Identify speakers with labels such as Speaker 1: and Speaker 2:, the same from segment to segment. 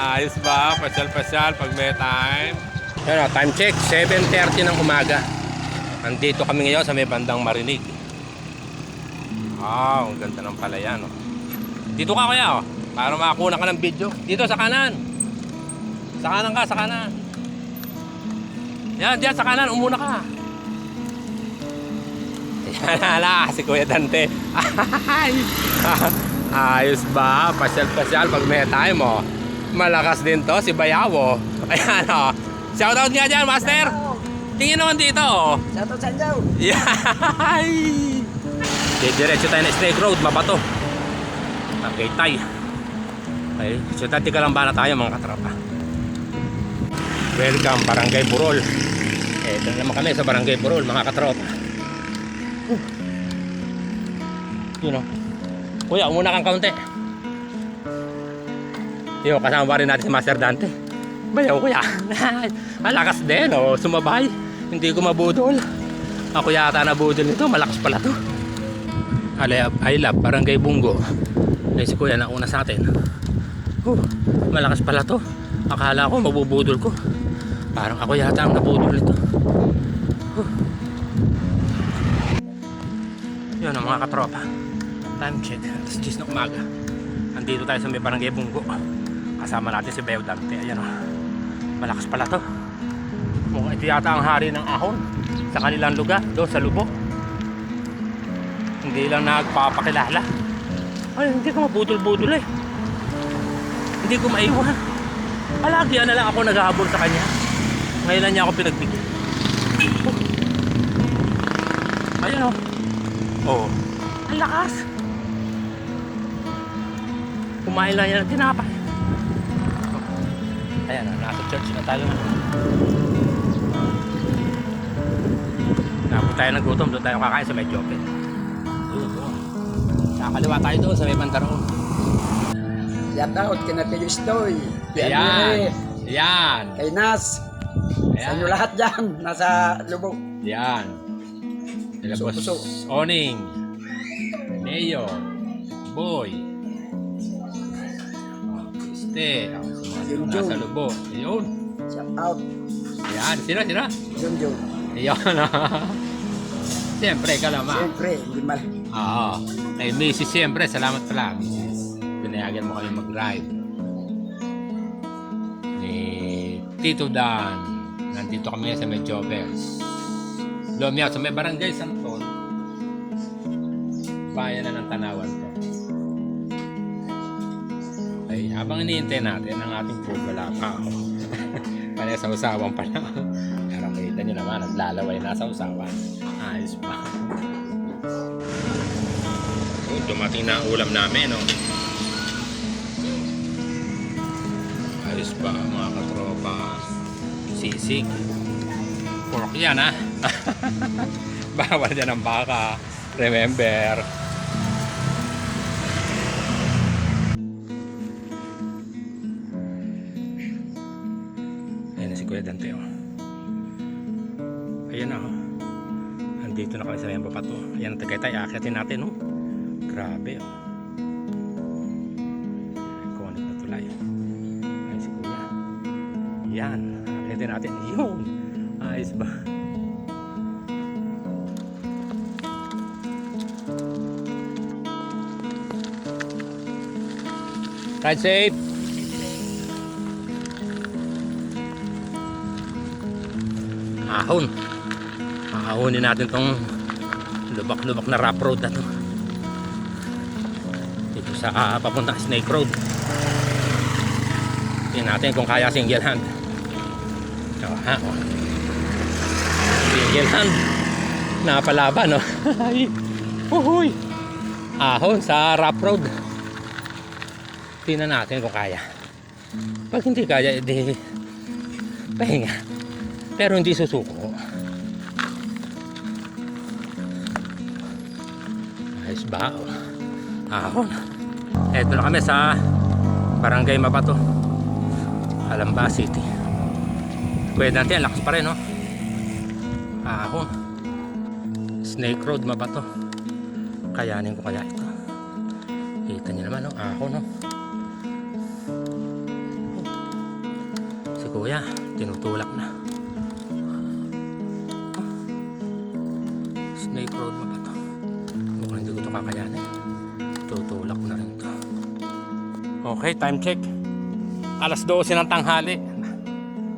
Speaker 1: Ayos ba? Pasyal-pasyal pag may time. Yan o, time check. 7.30 ng umaga. Nandito kami ngayon sa may bandang Marinig. Wow, ang ganda ng palayan. Oh. Dito ka kaya, oh. Para makakuha ka ng video. Dito, sa kanan. Sa kanan ka, sa kanan. Yan, diyan, sa kanan. Umuna ka. Yan, ala, si Kuya Dante. Ay! Ayos ba? Pasyal-pasyal pag may time, oh. Malakas din to, si Bayawo. Ayan, oh. Shoutout nga dyan, Master. Tingin naman dito, oh.
Speaker 2: Shoutout sa inyo.
Speaker 1: Yay! Diretso tayo na Snake Road, mabato. Okay, tay. Okay, so dati ka lang ba na tayo mga katrapa? Welcome, Barangay Burol. Eh, ito na naman kami sa Barangay Burol, mga katropa. Uh. Yun o. Kuya, umuna kang kaunti. Yun, kasama rin natin si Master Dante. Bayaw kuya. Malakas din, oh. Sumabay. Hindi ko mabudol. Ako yata nabudol nito. Malakas pala to. Love, I love Barangay Bungo. Eh, si kuya nauna sa atin. Huh, malakas pala to. Akala ko mabubudol ko. Parang ako yata ang nabudol nito. Huh. Yun ang mga katropa. Time check. Alas 10 na umaga. Andito tayo sa may Barangay Bungo. Kasama natin si Beo Dante. Ayan o. Malakas pala to. Mukhang ito yata ang hari ng ahon sa kanilang lugar, doon sa lubok. Hindi lang nagpapakilala. Ay, hindi ko mabudol-budol eh. Hindi ko maiwan. Palagi na lang ako naghahabol sa kanya. Ngayon lang niya ako pinagbigyan. Oh. Ayan oh. Oh. Ang lakas. Kumain lang ng tinapay. Ayan, nasa church na tayo. Napot tayo ng gutom, doon tayo kakain sa medyo open. Doon, doon. Kakaliwa tayo doon sa may Mandaron.
Speaker 2: Shoutout kina Tiyo Stoy. Kay
Speaker 1: Ayan. Ayan.
Speaker 2: Kay Nas. Sa inyo
Speaker 1: Ayan.
Speaker 2: lahat dyan. Nasa lubog.
Speaker 1: Yan. Sila
Speaker 2: Puso,
Speaker 1: boss
Speaker 2: puso.
Speaker 1: Oning. Neo. Boy. Este.
Speaker 2: Yung
Speaker 1: nasa
Speaker 2: Jun.
Speaker 1: lubo. Ayun.
Speaker 2: Shoutout.
Speaker 1: Yan. Sino? Sino?
Speaker 2: Yun yun.
Speaker 1: Ayun. Siyempre, kalama.
Speaker 2: Siyempre, hindi mal.
Speaker 1: Oo. Kay Mrs. siyempre, salamat pala, Mrs. Pinayagan mo kami mag-ride. Ni Tito Dan. Nandito kami sa may Jovers. Lumia sa may Barangay Santon. Bayan na ng Tanawan habang iniintay natin ang ating food, wala pa ako. Kaya sa usawan pa lang. Pero kita nyo naman, naglalaway na sa usawan. Ayos pa. Oh, dumating na ang ulam namin, no? Ayos ba, mga katropa? Sisig. Pork yan, ha? Bawal yan ang baka. Remember. Ayan Kuya Dante, oh. Ayan na, oh. Andito na kami sa may bato. Ayan ang Tagaytay. Akitin natin, oh. Grabe, oh. Iconic na tulay. Ayan si Kuya. Yan. Akitin natin. Yun. Ayos ba? Ride safe. Ahon. Ahahonin natin tong lubak-lubak na rough road na to. Dito sa ah, papuntang Snake Road. Tingnan natin kung kaya single hand. Oh, ha, oh. Single hand. Napalaban, no? Ay, Uhuy. Ahon sa rough road. Tingnan natin kung kaya. Pag hindi kaya, edi pahinga. Pero hindi susuko. Ayos ba? Ahon. Eto na kami sa Barangay Mabato. Alamba City. Pwede natin, lakas pa rin, no? Ahon. Snake Road, Mabato. Kayanin ko kaya ito. Kita niyo naman, no? Ahon, no? kuya, tinutulak na. Ko kakayanin. Tutulak na rin ito. Okay, time check. Alas 12 ng tanghali.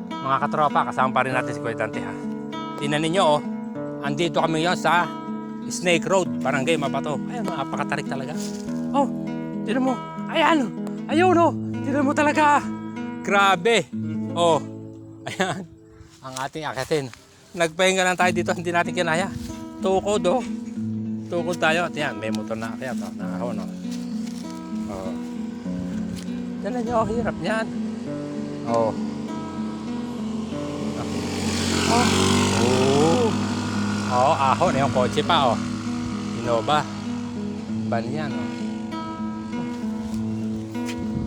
Speaker 1: Mga katropa, kasama pa rin natin si Kuya Dante ha. Tingnan ninyo oh, andito kami ngayon sa Snake Road, Barangay Mabato. Ayun, napakatarik talaga. Oh, tingnan mo. Ayan, ayun oh. Tingnan mo talaga. Grabe. Oh, ayan. Ang ating akitin. Nagpahinga lang tayo dito, hindi natin kinaya. Tukod oh. Tukod tayo. At yan, may motor na akyat. Oh, nakahon oh. Oh. Tingnan nyo, hirap niyan. Oh. Oh. Oh. Oh, ahon. Yung kotse pa, oh. Innova. Ban yan, oh.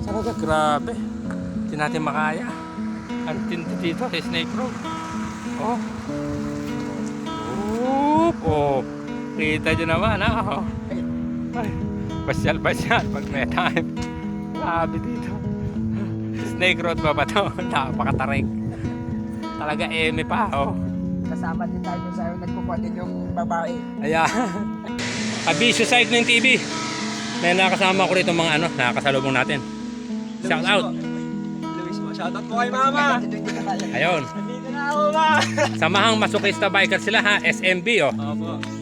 Speaker 1: Talaga, grabe. Hindi natin makaya. Ang tindi dito Snake Road. Oh. Oop, oh. Kita nyo naman, ha? Oh. Ay, pasyal, pasyal. Pag may time. Grabe dito. Snake Road pa ba to? Napakatarik. Talaga eme pa, oh.
Speaker 2: Kasama din tayo sa nagkukuha din yung babae.
Speaker 1: Ayan. Abisyo Cycling TV. May nakasama ko rito mga ano, nakakasalubong natin. Shout out.
Speaker 3: Luis mo, shoutout po kay mama.
Speaker 1: Ayun.
Speaker 3: Nandito na ako ma.
Speaker 1: Samahang masukista biker sila ha, SMB oh.
Speaker 3: Opo.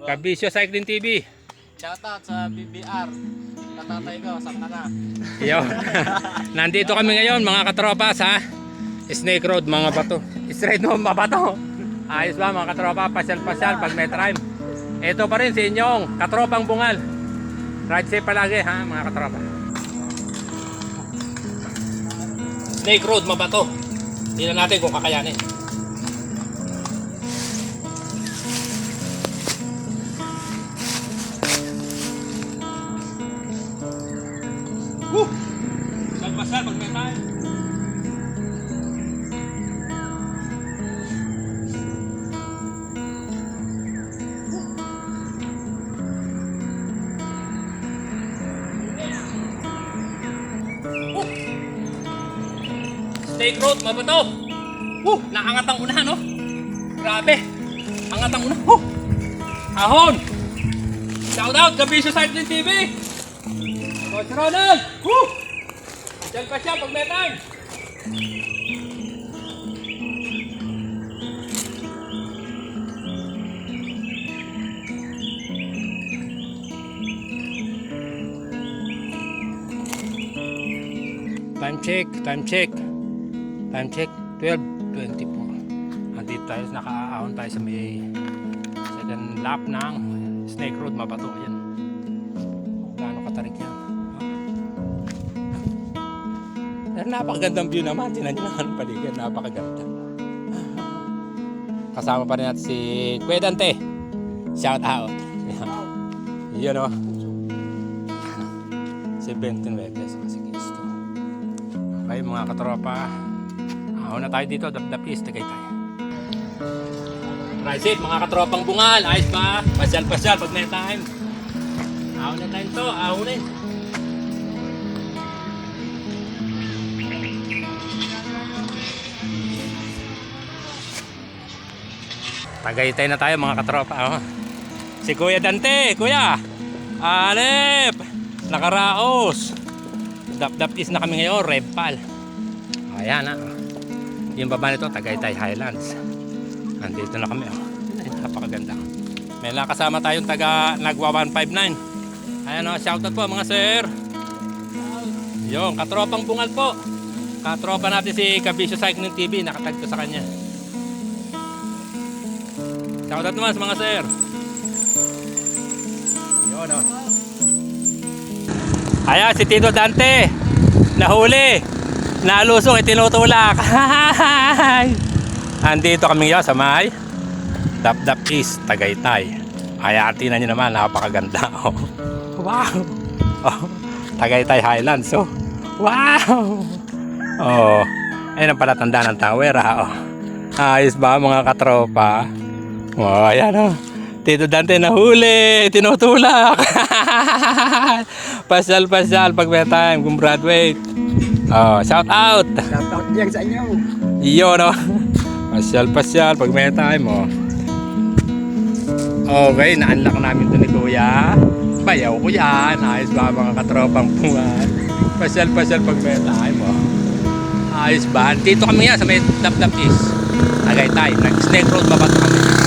Speaker 1: Kabisyo Cycling TV.
Speaker 3: Shoutout sa BBR. Katatay ko, saan ka na?
Speaker 1: Yo. Nandito kami ngayon mga katropa sa Snake Road mga bato. Straight mo mabato. Ayos ba mga katropa, pasyal-pasyal pag may time. Ito pa rin sa inyong katropang bungal. Ride safe palagi ha mga katropa. Snake Road mabato. Tingnan natin kung kakayanin. Snake Road, mabato. Woo! Nakangat ang una, no? Grabe. Angat ang una. Woo! Ahon! Shout out, Kabisyo Cycling TV! Coach Ronald! Woo! Diyan pa siya pag may time. Time check, time check. Time check, 12.20 Andito tayo, nakaahon tayo sa may second lap ng Snake Road, Mabato. Ayan. Gaano katarik yan. Pero napakagandang view naman. Tinan nyo naman ang paligid. Napakaganda. Kasama pa rin natin si Kuya Dante. Shout out. Yun o. Si Benton Webes. Si Cristo. Okay mga katropa. Ako na tayo dito. Dapdapis. Tagay tayo. Right it, mga katropang bungal. Ayos ba? Pasyal-pasyal pag may time. Ako na time to. Ako na eh. Tagaytay na tayo mga katropa. Oh. Si Kuya Dante, Kuya. Alep. Nakaraos. Dap-dap is na kami ngayon, Repal. Ayan ha. Yung baba nito, Tagaytay Highlands. Nandito na kami. Oh. Napakaganda. May nakasama tayong taga Nagwa 159. Ayan o, shoutout po mga sir. Yung, katropang bungal po. Katropa natin si Kabisyo Cycling TV. Nakatag ko sa kanya. Shoutout naman sa mga sir. Yun o. Ayan, si Tito Dante. Nahuli. Nalusong, itinutulak. Andito kami ngayon sa may Dapdap East, Tagaytay. Ayan, tingnan nyo naman, napakaganda. Oh. Wow! Oh, Tagaytay Highlands. Oh. Wow! Oh, ayun ang palatanda ng tower. Ha? Oh. Ayos ba mga katropa? Oh, ayan oh. Tito Dante nahuli, tinutulak. Pasyal-pasyal pag may time, kung graduate. Oh, shout out!
Speaker 2: Shoutout yan sa inyo.
Speaker 1: Iyo, no? Pasyal-pasyal pag may time, oh. Okay, na-unlock namin to ni Kuya. Bayaw ko yan. Ayos ba mga katropang pungan? Pasyal-pasyal pag may time, oh. Ayos ba? Dito kami yan sa may Dap-Dap is. Tagaytay. Nag-snake road ba kami?